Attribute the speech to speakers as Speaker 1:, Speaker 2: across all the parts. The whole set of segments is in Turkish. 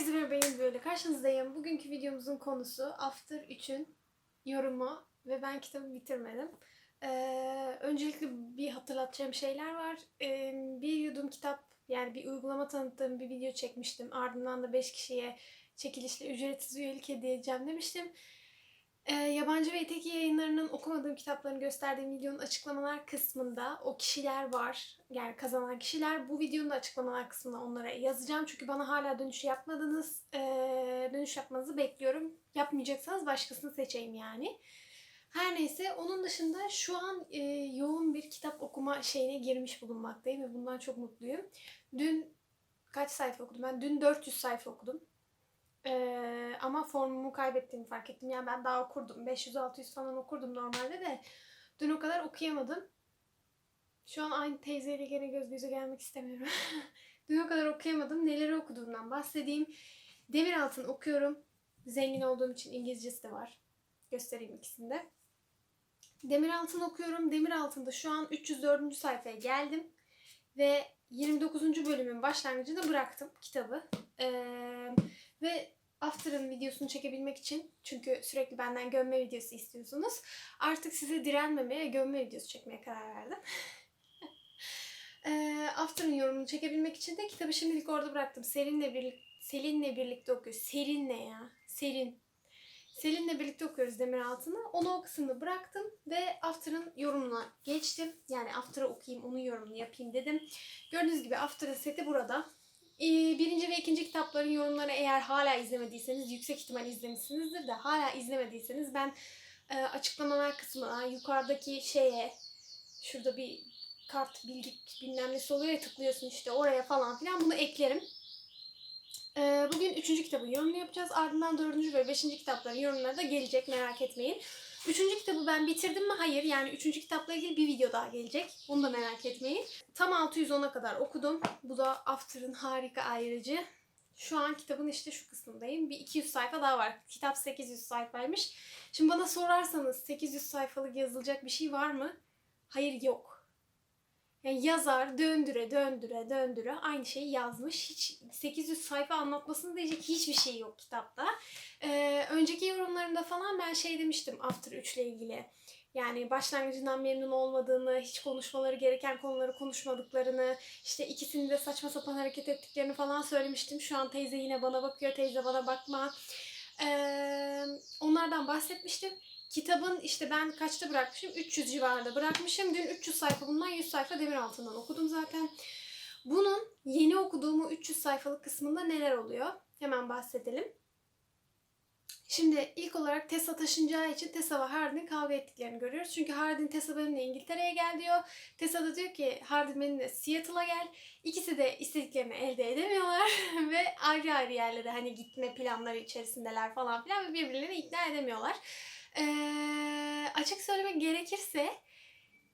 Speaker 1: Herkese merhaba yeni böyle karşınızdayım. Bugünkü videomuzun konusu After 3'ün yorumu ve ben kitabı bitirmedim. Ee, öncelikle bir hatırlatacağım şeyler var. Ee, bir yudum kitap yani bir uygulama tanıttığım bir video çekmiştim. Ardından da 5 kişiye çekilişle ücretsiz üyelik hediye edeceğim demiştim. Ee, yabancı ve öteki yayınlarının okumadığım kitaplarını gösterdiğim videonun açıklamalar kısmında o kişiler var. Yani kazanan kişiler. Bu videonun da açıklamalar kısmına onlara yazacağım. Çünkü bana hala dönüş yapmadınız. Ee, dönüş yapmanızı bekliyorum. Yapmayacaksanız başkasını seçeyim yani. Her neyse onun dışında şu an e, yoğun bir kitap okuma şeyine girmiş bulunmaktayım ve bundan çok mutluyum. Dün kaç sayfa okudum? Ben dün 400 sayfa okudum. Ee, ama formumu kaybettiğimi fark ettim. Yani ben daha okurdum. 500-600 falan okurdum normalde de. Dün o kadar okuyamadım. Şu an aynı teyzeyle gene göz göze gelmek istemiyorum. Dün o kadar okuyamadım. Neleri okuduğumdan bahsedeyim. Demir Altın okuyorum. Zengin olduğum için İngilizcesi de var. Göstereyim ikisini de. Demir Altın okuyorum. Demir Altın'da şu an 304. sayfaya geldim. Ve 29. bölümün başlangıcında bıraktım kitabı. Ee, ve After'ın videosunu çekebilmek için çünkü sürekli benden gömme videosu istiyorsunuz. Artık size direnmemeye, gömme videosu çekmeye karar verdim. e, After'ın yorumunu çekebilmek için de kitabı şimdilik orada bıraktım. Selin'le birlikte Selin'le birlikte okuyoruz. Serin ne ya? Serin. Selin'le birlikte okuyoruz Demir Altın'ı. Onu o kısmını bıraktım ve After'ın yorumuna geçtim. Yani After'ı okuyayım, onun yorumunu yapayım dedim. Gördüğünüz gibi After'ın seti burada. Ee, birinci ve ikinci kitapların yorumlarını eğer hala izlemediyseniz, yüksek ihtimal izlemişsinizdir de hala izlemediyseniz ben e, açıklamalar kısmına, yukarıdaki şeye, şurada bir kart, bildik bilmem nesi oluyor ya tıklıyorsun işte oraya falan filan bunu eklerim. Ee, bugün üçüncü kitabın yorumunu yapacağız. Ardından dördüncü ve beşinci kitapların yorumları da gelecek merak etmeyin. Üçüncü kitabı ben bitirdim mi? Hayır. Yani üçüncü kitapla ilgili bir video daha gelecek. Onu da merak etmeyin. Tam 610'a kadar okudum. Bu da After'ın harika ayrıcı. Şu an kitabın işte şu kısmındayım. Bir 200 sayfa daha var. Kitap 800 sayfaymış. Şimdi bana sorarsanız 800 sayfalık yazılacak bir şey var mı? Hayır yok. Yani yazar döndüre döndüre döndüre aynı şeyi yazmış. Hiç 800 sayfa anlatmasını diyecek hiçbir şey yok kitapta. Ee, önceki yorumlarımda falan ben şey demiştim After 3 ile ilgili. Yani başlangıcından memnun olmadığını, hiç konuşmaları gereken konuları konuşmadıklarını, işte ikisini de saçma sapan hareket ettiklerini falan söylemiştim. Şu an teyze yine bana bakıyor, teyze bana bakma. Ee, onlardan bahsetmiştim. Kitabın işte ben kaçta bırakmışım? 300 civarında bırakmışım. Dün 300 sayfa bundan 100 sayfa demir altından okudum zaten. Bunun yeni okuduğumu 300 sayfalık kısmında neler oluyor? Hemen bahsedelim. Şimdi ilk olarak Tessa taşınacağı için Tessa ve Hardin kavga ettiklerini görüyoruz. Çünkü Hardin Tessa benimle İngiltere'ye gel diyor. Tessa da diyor ki Hardin benimle Seattle'a gel. İkisi de istediklerini elde edemiyorlar ve ayrı ayrı yerlere hani gitme planları içerisindeler falan filan ve birbirlerini ikna edemiyorlar. Ee, açık söylemek gerekirse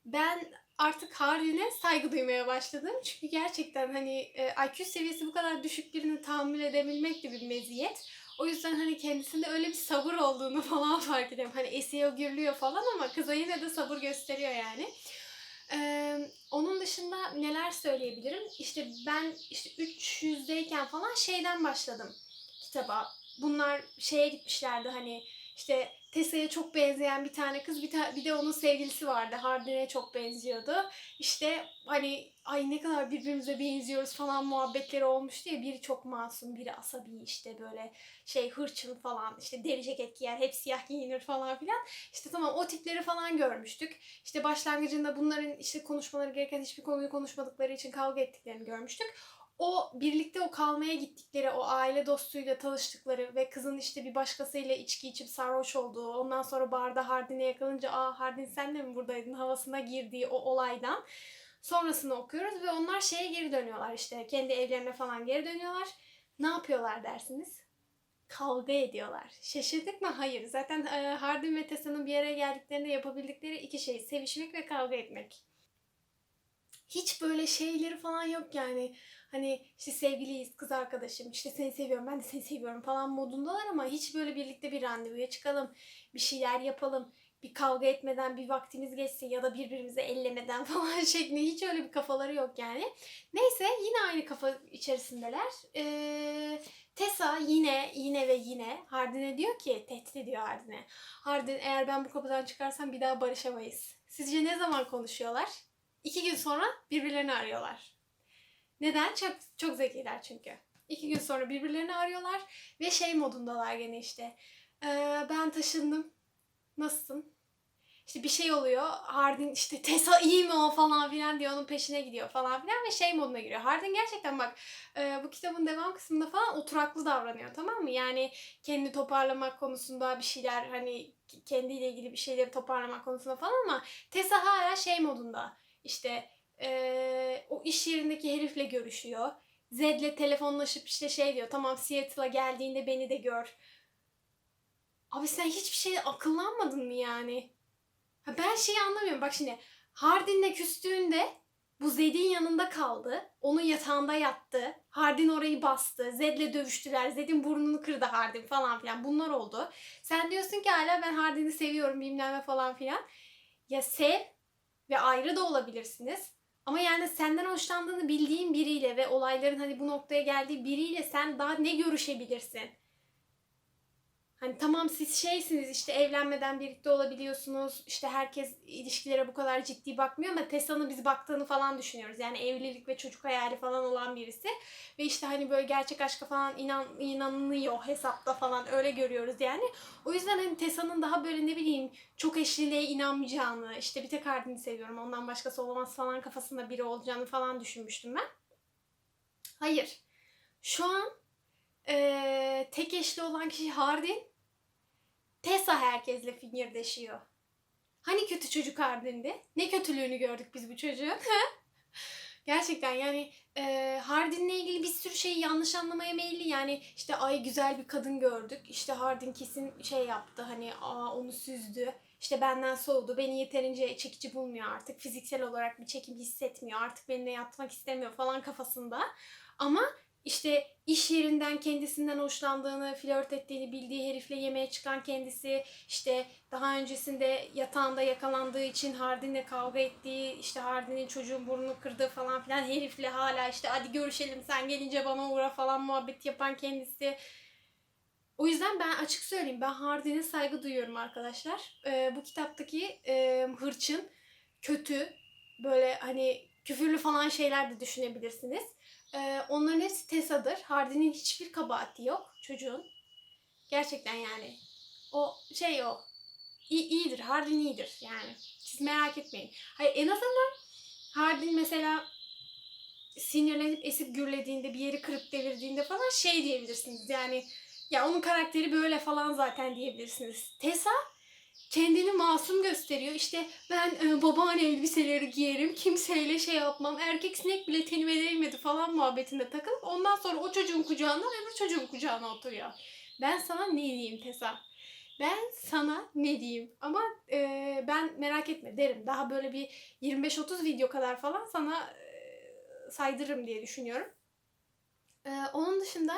Speaker 1: ben artık Hardin'e saygı duymaya başladım. Çünkü gerçekten hani e, IQ seviyesi bu kadar düşük birini tahammül edebilmek de bir meziyet. O yüzden hani kendisinde öyle bir sabır olduğunu falan fark ediyorum. Hani SEO gürlüyor falan ama kıza yine de sabır gösteriyor yani. Ee, onun dışında neler söyleyebilirim? İşte ben işte 300'deyken falan şeyden başladım kitaba. Bunlar şeye gitmişlerdi hani işte Tessa'ya çok benzeyen bir tane kız bir, ta- bir de onun sevgilisi vardı. Hardin'e çok benziyordu. İşte hani ay ne kadar birbirimize benziyoruz falan muhabbetleri olmuştu ya. Biri çok masum, biri asabi işte böyle şey hırçın falan işte deri ceket giyer, hep siyah giyinir falan filan. İşte tamam o tipleri falan görmüştük. İşte başlangıcında bunların işte konuşmaları gereken hiçbir konuyu konuşmadıkları için kavga ettiklerini görmüştük o birlikte o kalmaya gittikleri, o aile dostuyla tanıştıkları ve kızın işte bir başkasıyla içki içip sarhoş olduğu, ondan sonra barda Hardin'e yakalanınca aa Hardin sen de mi buradaydın havasına girdiği o olaydan sonrasını okuyoruz ve onlar şeye geri dönüyorlar işte kendi evlerine falan geri dönüyorlar. Ne yapıyorlar dersiniz? Kavga ediyorlar. Şaşırdık mı? Hayır. Zaten Hardin ve Tessa'nın bir araya geldiklerinde yapabildikleri iki şey. Sevişmek ve kavga etmek. Hiç böyle şeyleri falan yok yani. Hani işte sevgiliyiz, kız arkadaşım, işte seni seviyorum, ben de seni seviyorum falan modundalar ama hiç böyle birlikte bir randevuya çıkalım, bir şeyler yapalım, bir kavga etmeden bir vaktimiz geçsin ya da birbirimizi ellemeden falan şeklinde hiç öyle bir kafaları yok yani. Neyse yine aynı kafa içerisindeler. Ee, Tessa yine yine ve yine Hardin'e diyor ki tehdit ediyor Hardin'e. Hardin eğer ben bu kapıdan çıkarsam bir daha barışamayız. Sizce ne zaman konuşuyorlar? İki gün sonra birbirlerini arıyorlar. Neden? Çok, çok zekiler çünkü. İki gün sonra birbirlerini arıyorlar ve şey modundalar gene işte. Ee, ben taşındım. Nasılsın? İşte bir şey oluyor. Hardin işte Tessa iyi mi o falan filan diyor. Onun peşine gidiyor falan filan ve şey moduna giriyor. Hardin gerçekten bak e, bu kitabın devam kısmında falan oturaklı davranıyor tamam mı? Yani kendi toparlamak konusunda bir şeyler hani kendiyle ilgili bir şeyleri toparlamak konusunda falan ama Tessa hala şey modunda. İşte e, o iş yerindeki herifle görüşüyor. Zed'le telefonlaşıp işte şey diyor. Tamam Seattle'a geldiğinde beni de gör. Abi sen hiçbir şey akıllanmadın mı yani? Ha ben şeyi anlamıyorum. Bak şimdi Hardin'le küstüğünde bu Zed'in yanında kaldı. Onun yatağında yattı. Hardin orayı bastı. Zed'le dövüştüler. Zed'in burnunu kırdı Hardin falan filan. Bunlar oldu. Sen diyorsun ki hala ben Hardin'i seviyorum bilmem ne falan filan. Ya sev ve ayrı da olabilirsiniz. Ama yani senden hoşlandığını bildiğin biriyle ve olayların hani bu noktaya geldiği biriyle sen daha ne görüşebilirsin? Hani tamam siz şeysiniz işte evlenmeden birlikte olabiliyorsunuz. İşte herkes ilişkilere bu kadar ciddi bakmıyor ama Tessa'nın biz baktığını falan düşünüyoruz. Yani evlilik ve çocuk hayali falan olan birisi. Ve işte hani böyle gerçek aşka falan inan, inanılıyor hesapta falan öyle görüyoruz yani. O yüzden hani Tessa'nın daha böyle ne bileyim çok eşliliğe inanmayacağını, işte bir tek Hardin'i seviyorum ondan başkası olamaz falan kafasında biri olacağını falan düşünmüştüm ben. Hayır. Şu an ee, tek eşli olan kişi Hardin. Tessa herkesle fingirdeşiyor. Hani kötü çocuk Hardin'di? Ne kötülüğünü gördük biz bu çocuğun? Gerçekten yani e, Hardin'le ilgili bir sürü şeyi yanlış anlamaya meyilli. Yani işte ay güzel bir kadın gördük. İşte Hardin kesin şey yaptı hani aa onu süzdü. İşte benden soğudu. Beni yeterince çekici bulmuyor artık. Fiziksel olarak bir çekim hissetmiyor. Artık benimle yatmak istemiyor falan kafasında. Ama işte iş yerinden kendisinden hoşlandığını, flört ettiğini bildiği herifle yemeğe çıkan kendisi, işte daha öncesinde yatağında yakalandığı için Hardin'le kavga ettiği, işte Hardin'in çocuğun burnunu kırdığı falan filan herifle hala işte hadi görüşelim sen gelince bana uğra falan muhabbet yapan kendisi. O yüzden ben açık söyleyeyim ben Hardin'e saygı duyuyorum arkadaşlar. Ee, bu kitaptaki e, hırçın, kötü, böyle hani küfürlü falan şeyler de düşünebilirsiniz. Ee, onların hepsi Tessa'dır. Hardin'in hiçbir kabahati yok çocuğun. Gerçekten yani. O şey o. İyi, iyidir. Hardin iyidir yani. Siz merak etmeyin. Hayır en azından Hardin mesela sinirlenip esip gürlediğinde bir yeri kırıp devirdiğinde falan şey diyebilirsiniz. Yani ya onun karakteri böyle falan zaten diyebilirsiniz. Tessa kendini masum gösteriyor. İşte ben e, babaanne elbiseleri giyerim, kimseyle şey yapmam, erkek sinek bile tenime değmedi falan muhabbetinde takılıp ondan sonra o çocuğun kucağından öbür çocuğun kucağına oturuyor. Ben sana ne diyeyim Tessa? Ben sana ne diyeyim? Ama e, ben merak etme derim. Daha böyle bir 25-30 video kadar falan sana e, saydırırım diye düşünüyorum. E, onun dışında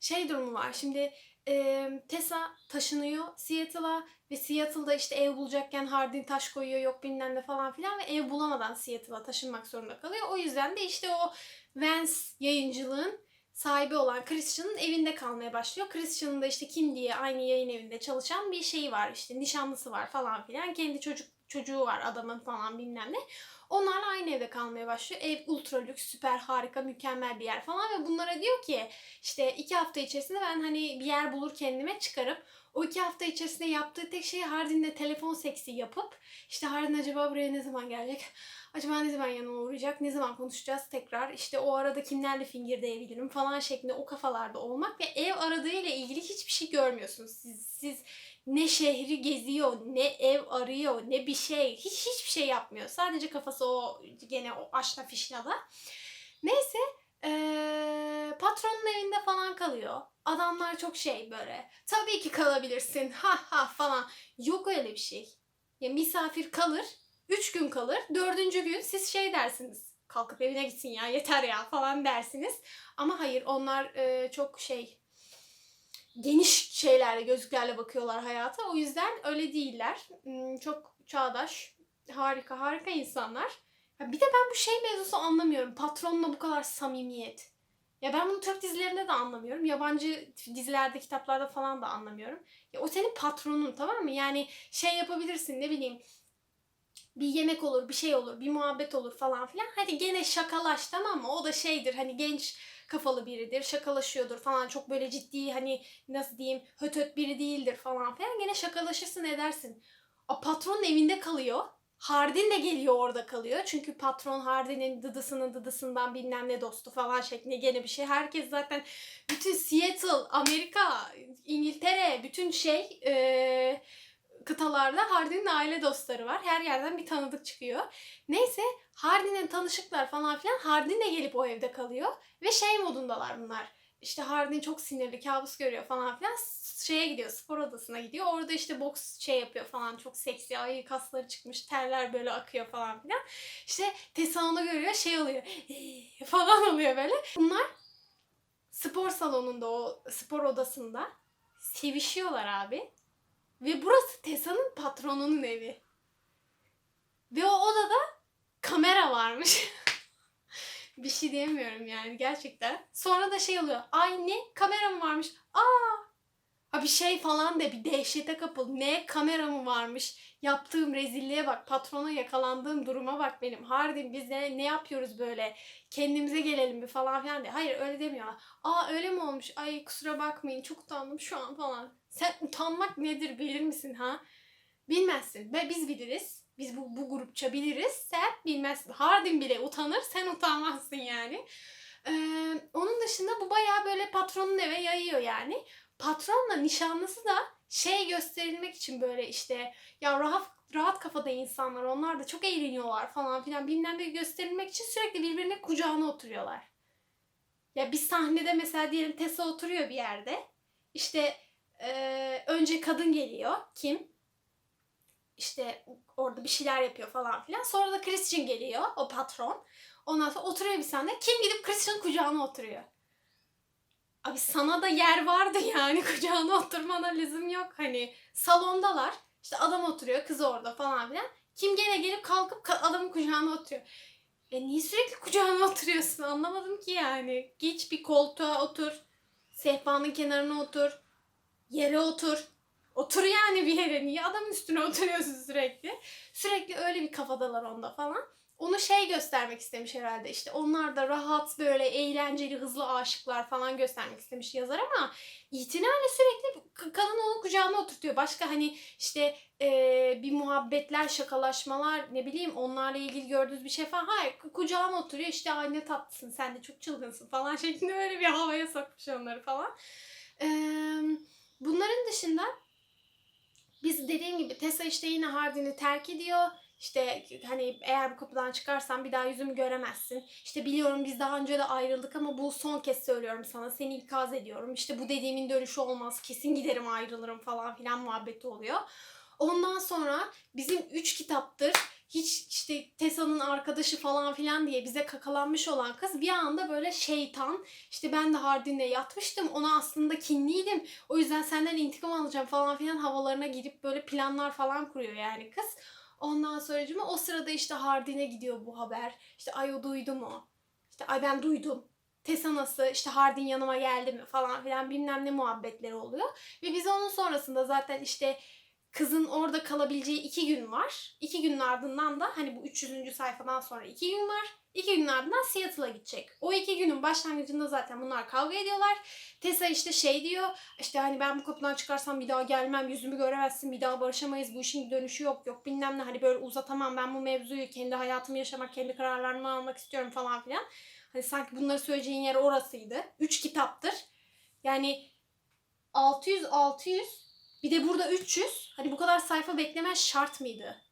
Speaker 1: şey durumu var. Şimdi e, Tessa taşınıyor Seattle'a ve Seattle'da işte ev bulacakken Hardin taş koyuyor yok bilmem ne falan filan ve ev bulamadan Seattle'a taşınmak zorunda kalıyor. O yüzden de işte o Vance yayıncılığın sahibi olan Christian'ın evinde kalmaya başlıyor. Christian'ın da işte Kim diye aynı yayın evinde çalışan bir şeyi var işte nişanlısı var falan filan. Kendi çocuk çocuğu var adamın falan bilmem ne. Onlarla aynı evde kalmaya başlıyor. Ev ultra lüks, süper, harika, mükemmel bir yer falan ve bunlara diyor ki işte iki hafta içerisinde ben hani bir yer bulur kendime çıkarıp o iki hafta içerisinde yaptığı tek şey Hardin'le telefon seksi yapıp işte Hardin acaba buraya ne zaman gelecek? Acaba ne zaman yanıma uğrayacak? Ne zaman konuşacağız tekrar? İşte o arada kimlerle fingirdeyebilirim falan şeklinde o kafalarda olmak ve ev aradığıyla ilgili hiçbir şey görmüyorsunuz. Siz, siz ne şehri geziyor, ne ev arıyor, ne bir şey. Hiç hiçbir şey yapmıyor. Sadece kafası o gene o aşna fişnada. Neyse ee, patronun evinde falan kalıyor. Adamlar çok şey böyle. Tabii ki kalabilirsin. Ha ha falan. Yok öyle bir şey. Ya misafir kalır. Üç gün kalır. Dördüncü gün siz şey dersiniz. Kalkıp evine gitsin ya yeter ya falan dersiniz. Ama hayır onlar e, çok şey geniş şeylerle gözlüklerle bakıyorlar hayata. O yüzden öyle değiller. Hmm, Çok çağdaş, harika harika insanlar. Bir de ben bu şey mevzusu anlamıyorum. Patronla bu kadar samimiyet. Ya ben bunu Türk dizilerinde de anlamıyorum. Yabancı dizilerde, kitaplarda falan da anlamıyorum. Ya o senin patronun tamam mı? Yani şey yapabilirsin ne bileyim bir yemek olur, bir şey olur, bir muhabbet olur falan filan. Hadi gene şakalaş tamam mı? O da şeydir hani genç kafalı biridir, şakalaşıyordur falan. Çok böyle ciddi hani nasıl diyeyim höt höt biri değildir falan filan. Gene şakalaşırsın edersin. A patronun evinde kalıyor. Hardin de geliyor orada kalıyor. Çünkü patron Hardin'in dıdısının dıdısından bilmem ne dostu falan şeklinde gene bir şey. Herkes zaten bütün Seattle, Amerika, İngiltere, bütün şey e, kıtalarda Hardin'in aile dostları var. Her yerden bir tanıdık çıkıyor. Neyse Hardin'in tanışıklar falan filan Hardin de gelip o evde kalıyor. Ve şey modundalar bunlar. İşte Hardin çok sinirli, kabus görüyor falan filan. Şeye gidiyor, spor odasına gidiyor. Orada işte boks şey yapıyor falan. Çok seksi, ay kasları çıkmış, terler böyle akıyor falan filan. İşte Tessa onu görüyor, şey oluyor. falan oluyor böyle. Bunlar spor salonunda, o spor odasında sevişiyorlar abi. Patronunun evi. Ve o odada kamera varmış. bir şey diyemiyorum yani gerçekten. Sonra da şey oluyor. Ay ne kamera mı varmış? Aa! Ha bir şey falan de bir dehşete kapıl. Ne kamera mı varmış? Yaptığım rezilliğe bak. Patrona yakalandığım duruma bak benim. Hardin biz ne, ne yapıyoruz böyle? Kendimize gelelim bir falan filan diye. Hayır öyle demiyor. Aa öyle mi olmuş? Ay kusura bakmayın çok utandım şu an falan. Sen utanmak nedir bilir misin ha? Bilmezsin. Ve biz biliriz. Biz bu, bu grupça biliriz. Sen bilmezsin. Hardin bile utanır. Sen utanmazsın yani. Ee, onun dışında bu bayağı böyle patronun eve yayıyor yani. Patronla nişanlısı da şey gösterilmek için böyle işte ya rahat rahat kafada insanlar onlar da çok eğleniyorlar falan filan bilmem ne gösterilmek için sürekli birbirine kucağına oturuyorlar. Ya bir sahnede mesela diyelim Tessa oturuyor bir yerde. İşte ee, önce kadın geliyor. Kim? İşte orada bir şeyler yapıyor falan filan. Sonra da Christian geliyor. O patron. Ondan sonra oturuyor bir sahne. Kim gidip Christian'ın kucağına oturuyor? Abi sana da yer vardı yani kucağına oturmana lüzum yok. Hani salondalar. İşte adam oturuyor, kız orada falan filan. Kim gene gelip kalkıp adamın kucağına oturuyor. E niye sürekli kucağına oturuyorsun anlamadım ki yani. Geç bir koltuğa otur. Sehpanın kenarına otur. Yere otur. Otur yani bir yere. Niye adamın üstüne oturuyorsun sürekli? Sürekli öyle bir kafadalar onda falan. Onu şey göstermek istemiş herhalde işte onlar da rahat böyle eğlenceli hızlı aşıklar falan göstermek istemiş yazar ama itinayla sürekli kadın onu kucağına oturtuyor. Başka hani işte e, bir muhabbetler şakalaşmalar ne bileyim onlarla ilgili gördüğünüz bir şey falan hayır kucağına oturuyor işte ay ne tatlısın sen de çok çılgınsın falan şeklinde öyle bir havaya sokmuş onları falan. Eee Bunların dışında biz dediğim gibi Tessa işte yine Hardin'i terk ediyor. İşte hani eğer bu kapıdan çıkarsan bir daha yüzümü göremezsin. İşte biliyorum biz daha önce de ayrıldık ama bu son kez söylüyorum sana. Seni ikaz ediyorum. İşte bu dediğimin dönüşü olmaz. Kesin giderim ayrılırım falan filan muhabbeti oluyor. Ondan sonra bizim üç kitaptır hiç işte Tessa'nın arkadaşı falan filan diye bize kakalanmış olan kız bir anda böyle şeytan işte ben de Hardin'le yatmıştım ona aslında kinliydim o yüzden senden intikam alacağım falan filan havalarına girip böyle planlar falan kuruyor yani kız. Ondan sonra o sırada işte Hardin'e gidiyor bu haber. İşte ay o duydu mu? İşte ay ben duydum. Tessa nasıl işte Hardin yanıma geldi mi falan filan bilmem ne muhabbetleri oluyor. Ve biz onun sonrasında zaten işte kızın orada kalabileceği iki gün var. İki günün ardından da hani bu 300. sayfadan sonra iki gün var. İki günün ardından Seattle'a gidecek. O iki günün başlangıcında zaten bunlar kavga ediyorlar. Tessa işte şey diyor işte hani ben bu kapıdan çıkarsam bir daha gelmem yüzümü göremezsin bir daha barışamayız bu işin dönüşü yok yok bilmem ne hani böyle uzatamam ben bu mevzuyu kendi hayatımı yaşamak kendi kararlarımı almak istiyorum falan filan. Hani sanki bunları söyleyeceğin yer orasıydı. Üç kitaptır. Yani 600 600 bir de burada 300. Hani bu kadar sayfa beklemen şart mıydı?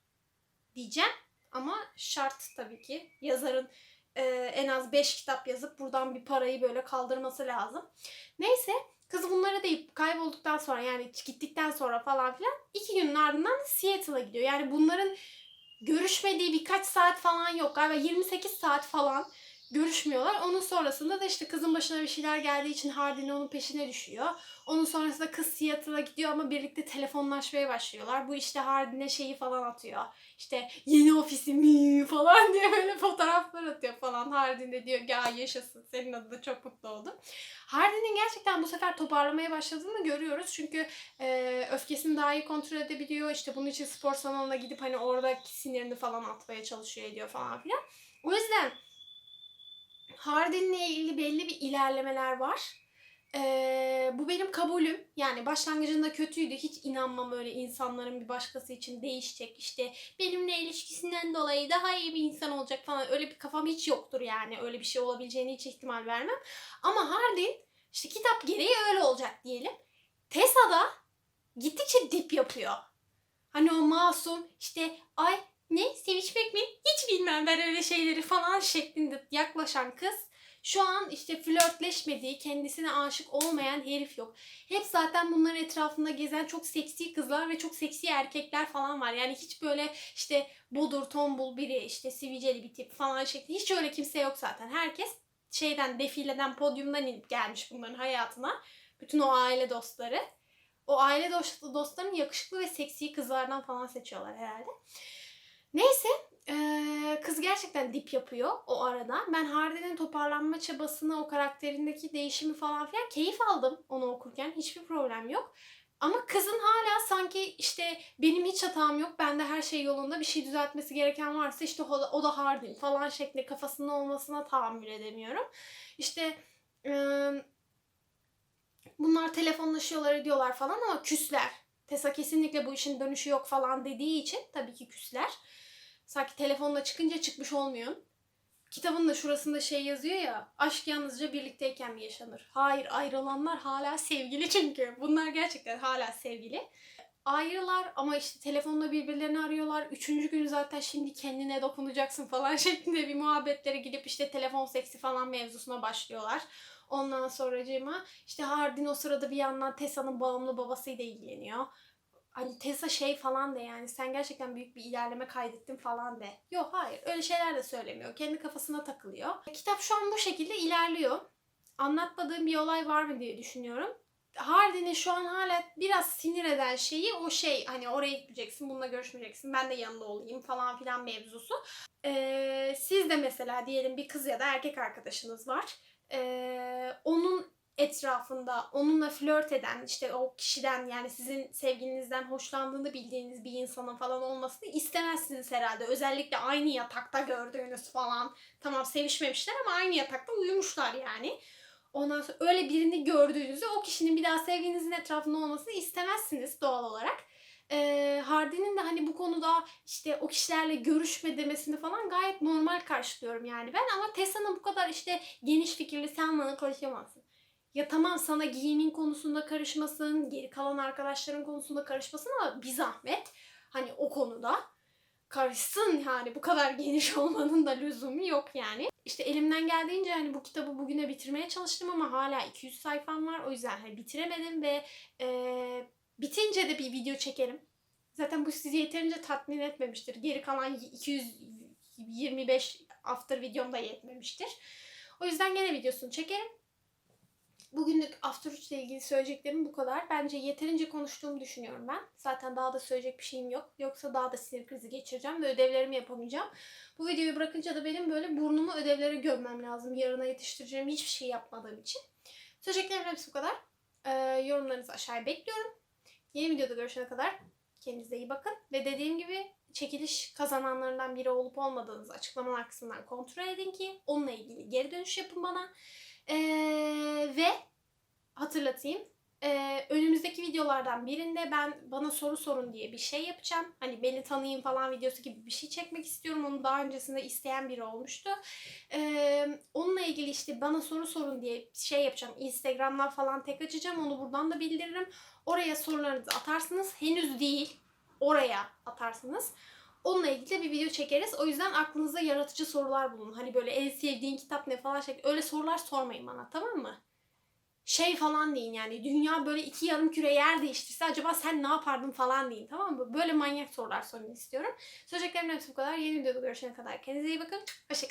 Speaker 1: Diyeceğim. Ama şart tabii ki. Yazarın e, en az 5 kitap yazıp buradan bir parayı böyle kaldırması lazım. Neyse kız bunları deyip kaybolduktan sonra yani gittikten sonra falan filan iki günün ardından Seattle'a gidiyor. Yani bunların görüşmediği birkaç saat falan yok. Galiba 28 saat falan görüşmüyorlar. Onun sonrasında da işte kızın başına bir şeyler geldiği için Hardin onun peşine düşüyor. Onun sonrasında kız Seattle'a gidiyor ama birlikte telefonlaşmaya başlıyorlar. Bu işte Hardin'e şeyi falan atıyor. İşte yeni ofisim falan diye böyle fotoğraflar atıyor falan. Hardin de diyor ya yaşasın senin adına çok mutlu oldum. Hardin'in gerçekten bu sefer toparlamaya başladığını görüyoruz. Çünkü e, öfkesini daha iyi kontrol edebiliyor. İşte bunun için spor salonuna gidip hani oradaki sinirini falan atmaya çalışıyor ediyor falan filan. O yüzden Hardin'le ilgili belli bir ilerlemeler var. Ee, bu benim kabulüm. Yani başlangıcında kötüydü. Hiç inanmam öyle insanların bir başkası için değişecek. İşte benimle ilişkisinden dolayı daha iyi bir insan olacak falan. Öyle bir kafam hiç yoktur yani. Öyle bir şey olabileceğine hiç ihtimal vermem. Ama Hardin işte kitap gereği öyle olacak diyelim. Tessa'da gittikçe dip yapıyor. Hani o masum işte ay ne sevişmek mi hiç bilmem ben öyle şeyleri falan şeklinde yaklaşan kız şu an işte flörtleşmediği, kendisine aşık olmayan herif yok. Hep zaten bunların etrafında gezen çok seksi kızlar ve çok seksi erkekler falan var. Yani hiç böyle işte bodur, tombul biri, işte siviceli bir tip falan şeklinde hiç öyle kimse yok zaten. Herkes şeyden, defileden, podyumdan inip gelmiş bunların hayatına. Bütün o aile dostları. O aile dost- dostlarını yakışıklı ve seksi kızlardan falan seçiyorlar herhalde. Neyse kız gerçekten dip yapıyor o arada. Ben Harden'in toparlanma çabasını, o karakterindeki değişimi falan filan keyif aldım onu okurken. Hiçbir problem yok. Ama kızın hala sanki işte benim hiç hatam yok, bende her şey yolunda, bir şey düzeltmesi gereken varsa işte o da, o da Hardin falan şeklinde kafasında olmasına tahammül edemiyorum. İşte bunlar telefonlaşıyorlar ediyorlar falan ama küsler. Tessa kesinlikle bu işin dönüşü yok falan dediği için tabii ki küsler. Sanki telefonla çıkınca çıkmış olmuyor. Kitabın da şurasında şey yazıyor ya. Aşk yalnızca birlikteyken mi yaşanır? Hayır ayrılanlar hala sevgili çünkü. Bunlar gerçekten hala sevgili. Ayrılar ama işte telefonla birbirlerini arıyorlar. Üçüncü gün zaten şimdi kendine dokunacaksın falan şeklinde bir muhabbetlere gidip işte telefon seksi falan mevzusuna başlıyorlar. Ondan sonracığıma işte Hardin o sırada bir yandan Tessa'nın bağımlı babasıyla ilgileniyor hani Tessa şey falan de yani sen gerçekten büyük bir ilerleme kaydettin falan de. Yok hayır öyle şeyler de söylemiyor. Kendi kafasına takılıyor. Kitap şu an bu şekilde ilerliyor. Anlatmadığım bir olay var mı diye düşünüyorum. Hardin'i şu an hala biraz sinir eden şeyi o şey hani oraya gitmeyeceksin, bununla görüşmeyeceksin, ben de yanında olayım falan filan mevzusu. Ee, siz de mesela diyelim bir kız ya da erkek arkadaşınız var. Ee, onun etrafında onunla flört eden işte o kişiden yani sizin sevgilinizden hoşlandığını bildiğiniz bir insanın falan olmasını istemezsiniz herhalde. Özellikle aynı yatakta gördüğünüz falan. Tamam sevişmemişler ama aynı yatakta uyumuşlar yani. Ondan sonra öyle birini gördüğünüzde o kişinin bir daha sevgilinizin etrafında olmasını istemezsiniz doğal olarak. Ee, Hardy'nin de hani bu konuda işte o kişilerle görüşme demesini falan gayet normal karşılıyorum yani ben. Ama Tessa'nın bu kadar işte geniş fikirli sen bana karışamazsın. Ya tamam sana giyimin konusunda karışmasın, geri kalan arkadaşların konusunda karışmasın ama bir zahmet hani o konuda karışsın yani bu kadar geniş olmanın da lüzumu yok yani. İşte elimden geldiğince hani bu kitabı bugüne bitirmeye çalıştım ama hala 200 sayfam var. O yüzden hani bitiremedim ve e, bitince de bir video çekerim. Zaten bu sizi yeterince tatmin etmemiştir. Geri kalan 225 after videom da yetmemiştir. O yüzden gene videosunu çekerim. Bugünlük After 3 ile ilgili söyleyeceklerim bu kadar. Bence yeterince konuştuğumu düşünüyorum ben. Zaten daha da söyleyecek bir şeyim yok. Yoksa daha da sinir krizi geçireceğim ve ödevlerimi yapamayacağım. Bu videoyu bırakınca da benim böyle burnumu ödevlere gömmem lazım. Yarına yetiştireceğim hiçbir şey yapmadığım için. Söyleyeceklerim hepsi bu kadar. Ee, yorumlarınızı aşağıya bekliyorum. Yeni videoda görüşene kadar kendinize iyi bakın. Ve dediğim gibi çekiliş kazananlarından biri olup olmadığınızı açıklamalar kısmından kontrol edin ki onunla ilgili geri dönüş yapın bana. Ee, ve hatırlatayım. Ee, önümüzdeki videolardan birinde ben bana soru sorun diye bir şey yapacağım. Hani beni tanıyın falan videosu gibi bir şey çekmek istiyorum. Onu daha öncesinde isteyen biri olmuştu. Ee, onunla ilgili işte bana soru sorun diye bir şey yapacağım. Instagram'dan falan tek açacağım. Onu buradan da bildiririm. Oraya sorularınızı atarsınız. Henüz değil. Oraya atarsınız. Onunla ilgili bir video çekeriz. O yüzden aklınızda yaratıcı sorular bulun. Hani böyle en sevdiğin kitap ne falan şey. Öyle sorular sormayın bana tamam mı? Şey falan deyin yani dünya böyle iki yarım küre yer değiştirse acaba sen ne yapardın falan deyin tamam mı? Böyle manyak sorular sorun istiyorum. Söyleyeceklerim hepsi bu kadar. Yeni videoda görüşene kadar kendinize iyi bakın. Hoşçakalın.